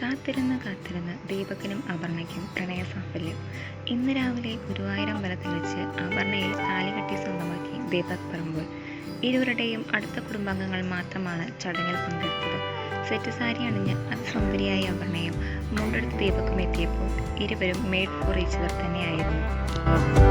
കാത്തിരുന്ന് കാത്തിരുന്ന് ദീപകനും അപർണയ്ക്കും പ്രണയസാഫല്യം ഇന്ന് രാവിലെ ഗുരുവായൂരമ്പലത്തിൽ വെച്ച് അപർണയിൽ താലികെട്ടി സ്വന്തമാക്കി ദീപക് പറമ്പോൾ ഇരുവരുടെയും അടുത്ത കുടുംബാംഗങ്ങൾ മാത്രമാണ് ചടങ്ങിൽ പങ്കെടുത്തത്. സെറ്റ് സാരി അണിഞ്ഞ് അതിസുന്ദരിയായ അപർണയും മുണ്ടെടുത്ത് ദീപക്കും എത്തിയപ്പോൾ ഇരുവരും മെയ്ഡ് ഫോർ ഈച്ചവർ തന്നെയായിരുന്നു.